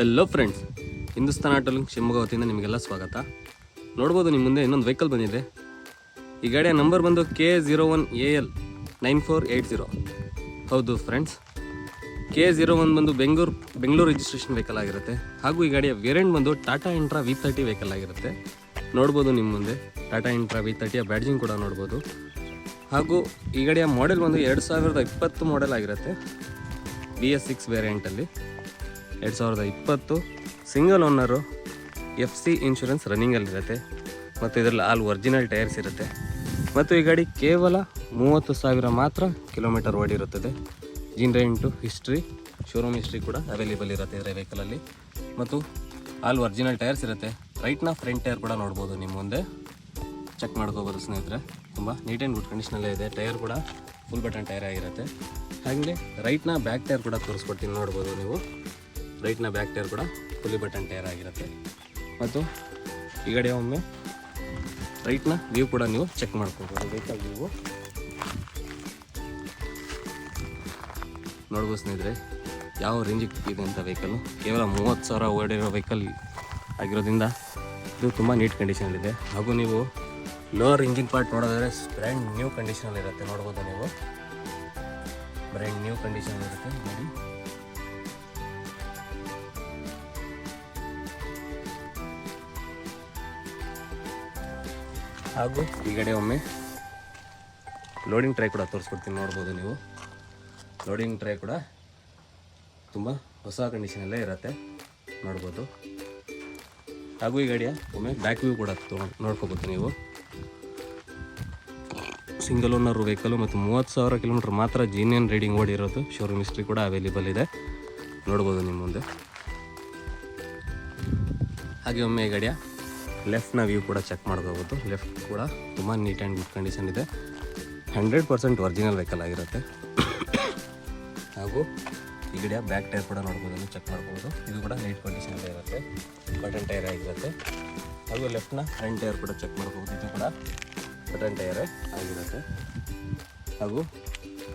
Hello friends Hindustan Autolink Shivamogga ವತಿಯಿಂದ ನಿಮಗೆಲ್ಲ ಸ್ವಾಗತ. ನೋಡ್ಬೋದು ನಿಮ್ಮ ಮುಂದೆ ಇನ್ನೊಂದು ವೆಹಿಕಲ್ ಬಂದಿದೆ. ಈ ಗಾಡಿಯ ನಂಬರ್ ಬಂದು K zero one A L nine four eight zero ಹೌದು ಫ್ರೆಂಡ್ಸ್ ಕೆ ಝೀರೋ ಒನ್ ಬಂದು ಬೆಂಗಳೂರು ಬೆಂಗಳೂರು ರಿಜಿಸ್ಟ್ರೇಷನ್ ವೆಹಿಕಲ್ ಆಗಿರುತ್ತೆ. ಹಾಗೂ ಈ ಗಾಡಿಯ ವೇರಿಯಂಟ್ ಬಂದು Tata Intra V thirty vehicle ಆಗಿರುತ್ತೆ. ನೋಡ್ಬೋದು ನಿಮ್ಮ ಮುಂದೆ ಟಾಟಾ ಇಂಟ್ರಾ ವಿ ತರ್ಟಿಯ ಬ್ಯಾಡ್ಜಿಂಗ್ ಕೂಡ ನೋಡ್ಬೋದು. ಹಾಗೂ ಈ ಗಾಡಿಯ ಮಾಡೆಲ್ ಬಂದು ಎರಡು ಸಾವಿರದ ಇಪ್ಪತ್ತು ಮಾಡೆಲ್ ಆಗಿರುತ್ತೆ. ಬಿ ಎಸ್ ಸಿಕ್ಸ್ ವೇರಿಯಂಟಲ್ಲಿ ಎರಡು ಸಾವಿರದ ಇಪ್ಪತ್ತು single owner F C insurance ರನ್ನಿಂಗಲ್ಲಿರುತ್ತೆ ಮತ್ತು ಇದರಲ್ಲಿ ಆಲ್ ಒರಿಜಿನಲ್ ಟೈರ್ಸ್ ಇರುತ್ತೆ. ಮತ್ತು ಈ ಗಾಡಿ ಕೇವಲ ಮೂವತ್ತು ಸಾವಿರ ಮಾತ್ರ ಕಿಲೋಮೀಟರ್ ಓಡಿರುತ್ತದೆ ಜಿನ್ ರೆಂಟು ಹಿಸ್ಟ್ರಿ ಶೋರೂಮ್ ಹಿಸ್ಟ್ರಿ ಕೂಡ ಅವೈಲೇಬಲ್ ಇರುತ್ತೆ ಇದರ ವೆಹಿಕಲಲ್ಲಿ ಮತ್ತು ಆಲ್ ಒರಿಜಿನಲ್ ಟೈರ್ಸ್ ಇರುತ್ತೆ. ರೈಟ್ನ ಫ್ರಂಟ್ ಟೈರ್ ಕೂಡ ನೋಡ್ಬೋದು ನಿಮ್ಮ ಮುಂದೆ. ಚೆಕ್ ಮಾಡ್ಕೋಬೋದು ಸ್ನೇಹಿತರೆ. ತುಂಬ ನೀಟ್ ಆ್ಯಂಡ್ ಗುಡ್ ಕಂಡೀಷನಲ್ಲೇ ಇದೆ. ಟೈರ್ ಕೂಡ ಫುಲ್ ಬಟನ್ ಟೈರ್ ಆಗಿರುತ್ತೆ. ಹಾಗೆ ರೈಟ್ನ ಬ್ಯಾಕ್ ಟೈರ್ ಕೂಡ ತೋರಿಸ್ಕೊಡ್ತೀನಿ, ನೋಡ್ಬೋದು ನೀವು. ರೈಟ್ನ ಬ್ಯಾಕ್ ಟೈರ್ ಕೂಡ ಫುಲ್ಲಿ ಬಟನ್ ಟೈರ್ ಆಗಿರುತ್ತೆ. ಮತ್ತು ಈ ಕಡೆ ಒಮ್ಮೆ ರೈಟ್ನ ವ್ಯೂ ಕೂಡ ನೀವು ಚೆಕ್ ಮಾಡ್ಕೊಬೋದು. ವೆಹಿಕಲ್ ನೀವು ನೋಡ್ಬೋದು ಸ್ನೇಹಿತರೆ, ಯಾವ ರೇಂಜಿಗೆ ಇದೆ ಅಂತ ವೆಹಿಕಲ್ಲು ಕೇವಲ ಮೂವತ್ತು ಸಾವಿರ ಓಡಿರೋ ವೆಹಿಕಲ್ ಆಗಿರೋದ್ರಿಂದ ಇದು ತುಂಬ ನೀಟ್ ಕಂಡೀಷನಲ್ಲಿದೆ ಹಾಗೂ ನೀವು ಲೋವರ್ ಇಂಜಿನ್ ಪಾರ್ಟ್ ನೋಡೋದಾದರೆ ಬ್ರ್ಯಾಂಡ್ ನ್ಯೂ ಕಂಡೀಷನಲ್ಲಿರುತ್ತೆ ನೋಡ್ಬೋದು ನೀವು. ಬ್ರ್ಯಾಂಡ್ ನ್ಯೂ ಕಂಡೀಷನಲ್ಲಿರುತ್ತೆ ನೋಡಿ. ಹಾಗೂ ಈ ಕಡೆ ಒಮ್ಮೆ ಲೋಡಿಂಗ್ ಟ್ರೈ ಕೂಡ ತೋರಿಸ್ಕೊಡ್ತೀನಿ, ನೋಡ್ಬೋದು ನೀವು. ಲೋಡಿಂಗ್ ಟ್ರೈ ಕೂಡ ತುಂಬ ಹೊಸ ಕಂಡೀಷನಲ್ಲೇ ಇರುತ್ತೆ, ನೋಡ್ಬೋದು. ಹಾಗೂ ಈ ಗಾಡಿಯ ಒಮ್ಮೆ ಬ್ಯಾಕ್ ವ್ಯೂ ಕೂಡ ನೋಡ್ಕೋಬೋದು ನೀವು. ಸಿಂಗಲ್ ಓನರ್ ವೆಹಿಕಲ್ ಮತ್ತು ಮೂವತ್ತು ಸಾವಿರ ಕಿಲೋಮೀಟ್ರ್ ಮಾತ್ರ ಜೀನಿಯನ್ ರೈಡಿಂಗ್ ಓಡಿರೋದು ಶೋರೂಮ್ ಹಿಸ್ಟ್ರಿ ಕೂಡ ಅವೈಲೇಬಲ್ ಇದೆ. ನೋಡ್ಬೋದು ನಿಮ್ಮ ಮುಂದೆ. ಹಾಗೆ ಒಮ್ಮೆ ಈ ಗಾಡಿಯ ಲೆಫ್ಟ್ನ ವ್ಯೂ ಕೂಡ ಚೆಕ್ ಮಾಡ್ಕೋಬೋದು. ಲೆಫ್ಟ್ ಕೂಡ ತುಂಬ ನೀಟ್ ಆ್ಯಂಡ್ ಗುಡ್ ಕಂಡೀಷನ್ ಇದೆ. ಹಂಡ್ರೆಡ್ ಪರ್ಸೆಂಟ್ ಒರಿಜಿನಲ್ ವೆಹಿಕಲ್ ಆಗಿರುತ್ತೆ. ಹಾಗೂ ಈ ಗಿಡ ಬ್ಯಾಕ್ ಟೈರ್ ಕೂಡ ನೋಡ್ಬೋದು ಚೆಕ್ ಮಾಡ್ಬೋದು. ಇದು ಕೂಡ ನೀಟ್ ಕಂಡೀಷನಲ್ಲೇ ಇರುತ್ತೆ. ಬಟನ್ ಟೈರ್ ಆಗಿರುತ್ತೆ. ಹಾಗೂ ಲೆಫ್ಟ್ನ ಫ್ರಂಟ್ ಟೈರ್ ಕೂಡ ಚೆಕ್ ಮಾಡ್ಬೋದು. ಇದು ಕೂಡ ಬಟನ್ ಟೈರೇ ಆಗಿರುತ್ತೆ. ಹಾಗೂ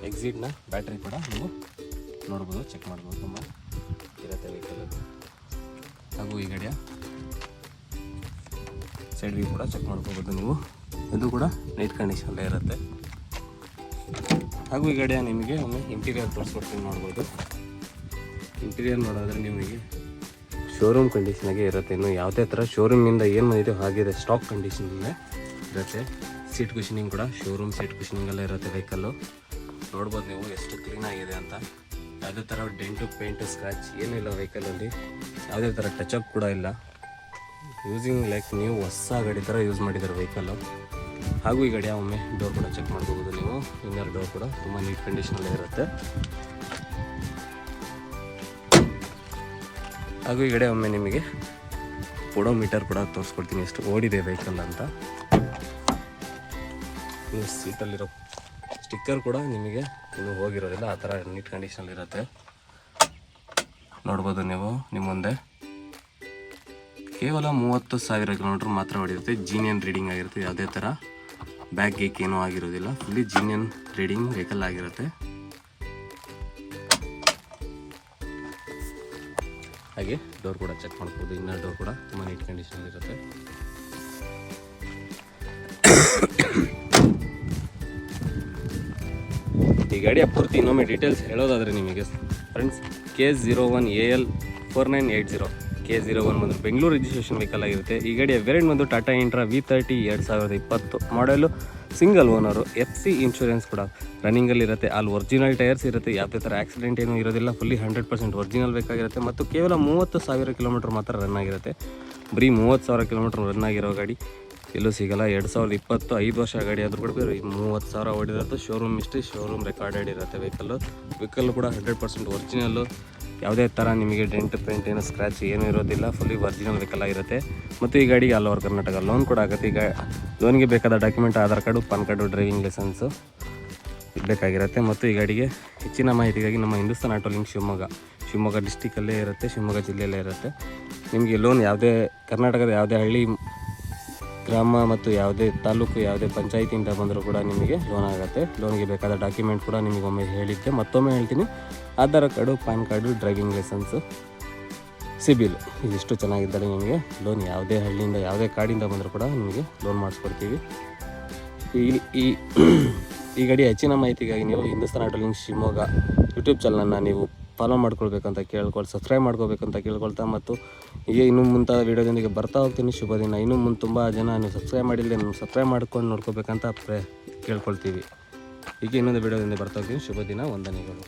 ಎಕ್ಸಿಟ್ನ ಬ್ಯಾಟ್ರಿ ಕೂಡ ನೀವು ನೋಡ್ಬೋದು ಚೆಕ್ ಮಾಡ್ಬೋದು. ತುಂಬ ಇರುತ್ತೆ ವೆಹಿಕಲ್ ಹಾಗೂ ಈ ಗಾಡಿಯ ಸೈಡ್ ವ್ಯೂ ಕೂಡ ಚೆಕ್ ಮಾಡ್ಕೋಬೋದು ನೀವು. ಇದು ಕೂಡ ನೈಟ್ ಕಂಡೀಷನಲ್ಲೇ ಇರುತ್ತೆ. ಹಾಗೂ ಈ ಗಾಡಿಯ ನಿಮಗೆ ಒಮ್ಮೆ ಇಂಟೀರಿಯರ್ ತೋರಿಸ್ಕೊಡ್ತೀನಿ ನೋಡ್ಬೋದು. ಇಂಟೀರಿಯರ್ ನೋಡೋದ್ರೆ ನಿಮಗೆ ಶೋರೂಮ್ ಕಂಡೀಷನಾಗೆ ಇರುತ್ತೆ. ಇನ್ನು ಯಾವುದೇ ಥರ ಶೋರೂಮಿಂದ ಏನು ಬಂದಿದೆಯೋ ಹಾಗಿದೆ ಸ್ಟಾಕ್ ಕಂಡೀಷನಲ್ಲೇ ಇರುತ್ತೆ. ಸೀಟ್ ಕುಷನಿಂಗ್ ಕೂಡ ಶೋರೂಮ್ ಸೀಟ್ ಕುಷನಿಂಗಲ್ಲೇ ಇರುತ್ತೆ ವೆಹಿಕಲ್ಲು ನೋಡ್ಬೋದು ನೀವು ಎಷ್ಟು ಕ್ಲೀನ್ ಆಗಿದೆ ಅಂತ. ಯಾವುದೇ ಥರ ಡೆಂಟು ಪೇಂಟು ಸ್ಕ್ರ್ಯಾಚ್ ಏನೂ ಇಲ್ಲ ವೆಹಿಕಲಲ್ಲಿ ಯಾವುದೇ ಥರ ಟಚಪ್ ಕೂಡ ಇಲ್ಲ. ಯೂಸಿಂಗ್ ಲೈಕ್ ನೀವು ಹೊಸ ಗಾಡಿ ಥರ ಯೂಸ್ ಮಾಡಿದ್ದಾರೆ ವೆಹಿಕಲ್ಲು ಹಾಗೂ ಈ ಗಾಡಿ ಒಮ್ಮೆ ಡೋರ್ ಕೂಡ ಚೆಕ್ ಮಾಡ್ಕೋಬೋದು ನೀವು. ಇನ್ನರ್ ಡೋರ್ ಕೂಡ ತುಂಬ ನೀಟ್ ಕಂಡೀಷನಲ್ಲೇ ಇರುತ್ತೆ. ಹಾಗೂ ಈ ಗಡೆ ಒಮ್ಮೆ ನಿಮಗೆ ಮೀಟರ್ ಕೂಡ ತೋರಿಸ್ಕೊಡ್ತೀನಿ. ಎಷ್ಟು ಓಡಿದೆ ವೆಹಿಕಲ್ ಅಂತ. ನೀವು ಸೀಟಲ್ಲಿರೋ ಸ್ಟಿಕ್ಕರ್ ಕೂಡ ನಿಮಗೆ ಇನ್ನೂ ಹೋಗಿರೋದಿಲ್ಲ. ಆ ಥರ ನೀಟ್ ಕಂಡೀಷನಲ್ಲಿರುತ್ತೆ ನೋಡ್ಬೋದು ನೀವು. ನಿಮ್ಮ ಮುಂದೆ ಕೇವಲ ಮೂವತ್ತು ಸಾವಿರ ಕಿಲೋಮೀಟ್ರ್ ಮಾತ್ರ ಹೊಡೆಯುತ್ತೆ. ಜೀನಿಯನ್ ರೀಡಿಂಗ್ ಆಗಿರುತ್ತೆ. ಯಾವುದೇ ಥರ ಬ್ಯಾಕ್ ಗೇಕ್ ಏನೂ ಆಗಿರೋದಿಲ್ಲ. ಫುಲ್ಲಿ ಜೀನಿಯನ್ ರೀಡಿಂಗ್ ವೆಹಿಕಲ್ ಆಗಿರುತ್ತೆ. ಹಾಗೆ ಡೋರ್ ಕೂಡ ಚೆಕ್ ಮಾಡ್ಬೋದು. ಇನ್ನ ಡೋರ್ ಕೂಡ ತುಂಬ ನೀಟ್ ಕಂಡೀಷನ್ ಇರುತ್ತೆ. ಈ ಗಾಡಿಯ ಪೂರ್ತಿ ಇನ್ನೊಮ್ಮೆ ಡೀಟೇಲ್ಸ್ ಹೇಳೋದಾದರೆ ನಿಮಗೆ. Friends K zero one A L four nine eight zero K zero one ಬಂದು ಬೆಂಗಳೂರು ರಿಜಿಸ್ಟ್ರೇಷನ್ ವೆಹಿಕಲ್ ಆಗಿರುತ್ತೆ. ಈ ಗಾಡಿಯ ವೇರಿಯಂಟ್ ಬಂದು ಟಾಟಾ ಇಂಟ್ರಾ ವಿ ತರ್ಟಿ ಎರಡು ಸಾವಿರದ ಇಪ್ಪತ್ತು. Model single owner F C insurance ಕೂಡ ರನ್ನಿಂಗಲ್ಲಿರುತ್ತೆ ಅಲ್ಲಿ ಒರಿಜಿನಲ್ ಟೈರ್ಸ್ ಇರುತ್ತೆ. ಯಾವುದೇ ಥರ ಆಕ್ಸಿಡೆಂಟ್ ಏನೂ ಇರೋದಿಲ್ಲ. ಫುಲ್ಲಿ ಹಂಡ್ರೆಡ್ ಪರ್ಸೆಂಟ್ ಒರಿಜಿನಲ್ ಬೇಕಾಗಿರುತ್ತೆ. ಮತ್ತು ಕೇವಲ ಮೂವತ್ತು ಸಾವಿರ ಕಿಲೋಮೀಟ್ರ್ ಮಾತ್ರ ರನ್ ಆಗಿರುತ್ತೆ. ಬರೀ ಮೂವತ್ತು ಸಾವಿರ ಕಿಲೋಮೀಟ್ರ್ ರನ್ ಆಗಿರೋ ಗಾಡಿ. ಎಲ್ಲೂ ಸಿಗಲ್ಲ. ಎರಡು ಸಾವಿರದ ಇಪ್ಪತ್ತು, ಐದು ವರ್ಷ ಗಾಡಿ ಆದರೂ ಕೂಡ ಬೇರೆ ಮೂವತ್ತು ಸಾವಿರ ಓಡಿರುತ್ತೆ. ಶೋರೂಮ್ ಇಷ್ಟು ಶೋರೂಮ್ ರೆಕಾರ್ಡೆಡ್ ಇರುತ್ತೆ ವೆಹಿಕಲ್ಲು ವೆಹಿಕಲ್ ಕೂಡ ಹಂಡ್ರೆಡ್ ಪರ್ಸೆಂಟ್ ಒರಿಜಿನಲ್ಲು ಯಾವುದೇ ಥರ ನಿಮಗೆ ಡೆಂಟ್ ಪೇಂಟ್ ಏನು ಸ್ಕ್ರ್ಯಾಚ್ ಏನೂ ಇರೋದಿಲ್ಲ ಫುಲ್ಲಿ ಒರಿಜಿನಲ್ ವೆಹಿಕಲ್ ಆಗಿರುತ್ತೆ. ಮತ್ತು ಈ ಗಾಡಿಗೆ ಆಲ್ ಓವರ್ ಕರ್ನಾಟಕ ಲೋನ್ ಕೂಡ ಆಗುತ್ತೆ. ಈಗ ಲೋನ್ಗೆ ಬೇಕಾದ document Aadhaar card PAN card driving licence ಬೇಕಾಗಿರುತ್ತೆ. ಮತ್ತು ಈ ಗಾಡಿಗೆ ಹೆಚ್ಚಿನ ಮಾಹಿತಿಗಾಗಿ ನಮ್ಮ ಹಿಂದೂಸ್ತಾನ್ ಆಟೋ ಲಿಂಕ್ ಶಿವಮೊಗ್ಗ. ಶಿವಮೊಗ್ಗ ಡಿಸ್ಟಿಕಲ್ಲೇ ಇರುತ್ತೆ, ಶಿವಮೊಗ್ಗ ಜಿಲ್ಲೆಯಲ್ಲೇ ಇರುತ್ತೆ. ನಿಮಗೆ ಲೋನ್ ಯಾವುದೇ, ಕರ್ನಾಟಕದ ಯಾವುದೇ ಹಳ್ಳಿ ಗ್ರಾಮ ಮತ್ತು ಯಾವುದೇ ತಾಲೂಕು, ಯಾವುದೇ ಪಂಚಾಯತಿಯಿಂದ ಬಂದರೂ ಕೂಡ ನಿಮಗೆ ಲೋನ್ ಆಗುತ್ತೆ. ಲೋನ್ಗೆ ಬೇಕಾದ ಡಾಕ್ಯುಮೆಂಟ್ ಕೂಡ ನಿಮಗೆ ಒಮ್ಮೆ ಹೇಳಿದ್ದೆ. ಮತ್ತೊಮ್ಮೆ ಹೇಳ್ತೀನಿ. Aadhaar card PAN card driving licence CIBIL ಇದಿಷ್ಟು ಚೆನ್ನಾಗಿದ್ದರೆ ನಿಮಗೆ ಲೋನ್ ಯಾವುದೇ ಹಳ್ಳಿಯಿಂದ, ಯಾವುದೇ ಕಾರ್ಡಿಂದ ಬಂದರೂ ಕೂಡ ನಿಮಗೆ ಲೋನ್ ಮಾಡಿಸ್ಕೊಡ್ತೀವಿ. ಈ ಈ ಈ ಗಾಡಿ ಹೆಚ್ಚಿನ ಮಾಹಿತಿಗಾಗಿ ನೀವು ಹಿಂದೂಸ್ತಾನ್ ಆಟೋಲಿಂಗ್ ಶಿವಮೊಗ್ಗ ಯೂಟ್ಯೂಬ್ ಚಾನಲನ್ನು ನೀವು ಫಾಲೋ ಮಾಡ್ಕೊಳ್ಬೇಕಂತ ಕೇಳ್ಕೊಳ್ ಸಬ್ಸ್ಕ್ರೈಬ್ ಮಾಡ್ಕೋಬೇಕಂತ ಕೇಳ್ಕೊಳ್ತಾ ಮತ್ತು ಹೀಗೆ ಇನ್ನೂ ಮುಂತಾದ ವೀಡಿಯೋದೊಂದಿಗೆ ಬರ್ತಾ ಹೋಗ್ತೀನಿ. ಶುಭ ದಿನ. ಇನ್ನೂ ಮುಂದೆ ತುಂಬ ಜನ ನೀವು ಸಬ್ಸ್ಕ್ರೈಬ್ ಮಾಡಿಲ್ಲದೆ ನೀವು ಸಬ್ಸ್ಕ್ರೈಬ್ ಮಾಡ್ಕೊಂಡು ನೋಡ್ಕೋಬೇಕಂತ ಪ್ರೇ ಕೇಳ್ಕೊಳ್ತೀವಿ. ಹೀಗೆ ಇನ್ನೊಂದು ವೀಡಿಯೋದಿಂದ ಬರ್ತಾ ಹೋಗ್ತೀನಿ. ಶುಭ ದಿನ. ವಂದನೆಗಳು.